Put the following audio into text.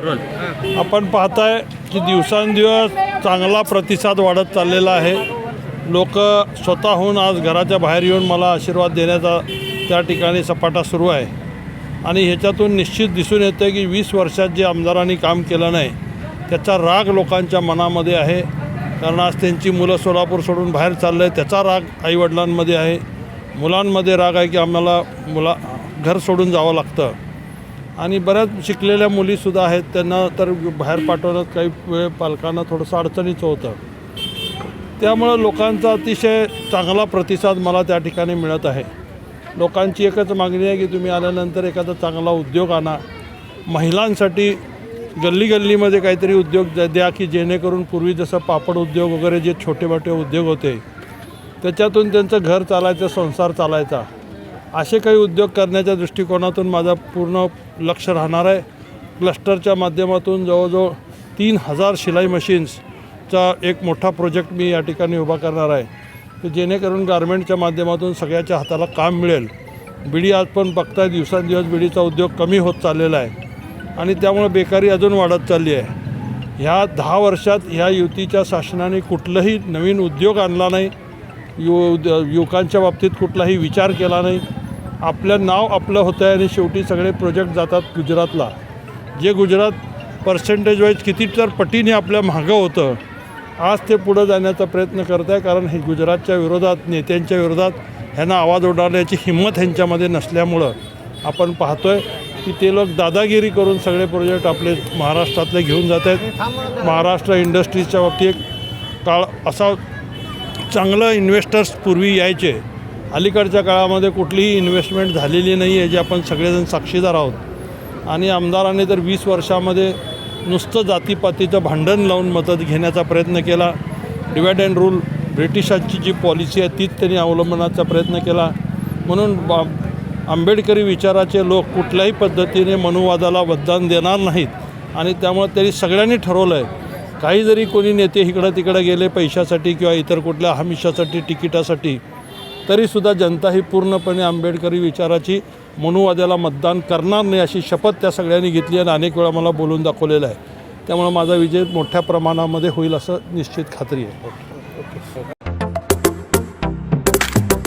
आपण पाहताय की दिवसांदिवस चांगला प्रतिसाद वाढत चाललेला आहे. लोक स्वतःहून आज घराच्या बाहेर येऊन मला आशीर्वाद देण्याचा त्या ठिकाणी सपाटा सुरू आहे. आणि ह्याच्यातून निश्चित दिसून येतं की वीस वर्षात जे आमदारांनी काम केलं नाही त्याचा राग लोकांच्या मनामध्ये आहे. कारण आज त्यांची मुलं सोलापूर सोडून बाहेर चाललं आहे त्याचा राग आईवडिलांमध्ये आहे. मुलांमध्ये राग आहे की आम्हाला मुला घर सोडून जावं लागतं. आणि बऱ्याच शिकलेल्या मुलीसुद्धा आहेत. त्यांना तर बाहेर पाठवण्यात काही वेळ पालकांना थोडंसं अडचणीचं होतं. त्यामुळं लोकांचा अतिशय चांगला प्रतिसाद मला त्या ठिकाणी मिळत आहे. लोकांची एकच मागणी आहे की तुम्ही आल्यानंतर एखादा चांगला उद्योग आणा. महिलांसाठी गल्ली गल्लीमध्ये काहीतरी उद्योग द्या की जेणेकरून पूर्वी जसं पापड उद्योग वगैरे जे छोटे मोठे उद्योग होते त्याच्यातून त्यांचं घर चालायचं संसार चालायचा. असे काही उद्योग करण्याच्या दृष्टिकोनातून माझा पूर्ण लक्ष राहणार आहे. क्लस्टरच्या माध्यमातून जवळजवळ तीन हजार शिलाई मशीन्सचा एक मोठा प्रोजेक्ट मी या ठिकाणी उभा करणार आहे. की जेणेकरून गारमेंटच्या माध्यमातून सगळ्याच्या हाताला काम मिळेल. बिडी आज पण बघताय दिवसांदिवस बिडीचा उद्योग कमी होत चाललेला आहे. आणि त्यामुळे बेकारी अजून वाढत चालली आहे. ह्या दहा वर्षात ह्या युतीच्या शासनाने कुठलंही नवीन उद्योग आणला नाही. यु युवकांच्या बाबतीत कुठलाही विचार केला नाही. आपलं नाव आपलं होतं आहे आणि शेवटी सगळे प्रोजेक्ट जातात गुजरातला. जे गुजरात पर्सेंटेज वाईज किती तर पटीने आपल्या मागं होतं आज ते पुढं जाण्याचा प्रयत्न करत आहे कारण हे गुजरातच्या विरोधात नेत्यांच्या विरोधात ह्यांना आवाज उडारण्याची हिंमत ह्यांच्यामध्ये नसल्यामुळं आपण पाहतो आहे की ते लोक दादागिरी करून सगळे प्रोजेक्ट आपले महाराष्ट्रातले घेऊन जात आहेत महाराष्ट्र इंडस्ट्रीजच्या बाबतीत काळ असा चांगलं इन्व्हेस्टर्स पूर्वी यायचे. अलीकडच्या काळामध्ये कुठलीही इन्व्हेस्टमेंट झालेली नाही आहे जे आपण सगळेजण साक्षीदार आहोत. आणि आमदारांनी तर वीस वर्षामध्ये नुसतं जातीपातीचं भांडण लावून मदत घेण्याचा प्रयत्न केला. डिवाइड अँड रूल ब्रिटिशांची जी पॉलिसी आहे तीच त्यांनी अवलंबण्याचा प्रयत्न केला. म्हणून बा आंबेडकरी विचाराचे लोक कुठल्याही पद्धतीने मनुवादाला मतदान देणार नाहीत. आणि त्यामुळे त्यांनी सगळ्यांनी ठरवलं आहे काही जरी कोणी नेते इकडं तिकडं गेले पैशासाठी किंवा इतर कुठल्या हमिषासाठी तिकिटासाठी तरीसुद्धा जनता ही पूर्णपणे आंबेडकरी विचाराची मनुवाद्याला मतदान करणार नाही अशी शपथ त्या सगळ्यांनी घेतली आणि अनेक वेळा मला बोलून दाखवलेलं आहे. त्यामुळे माझा विजय मोठ्या प्रमाणामध्ये होईल असं निश्चित खात्री आहे.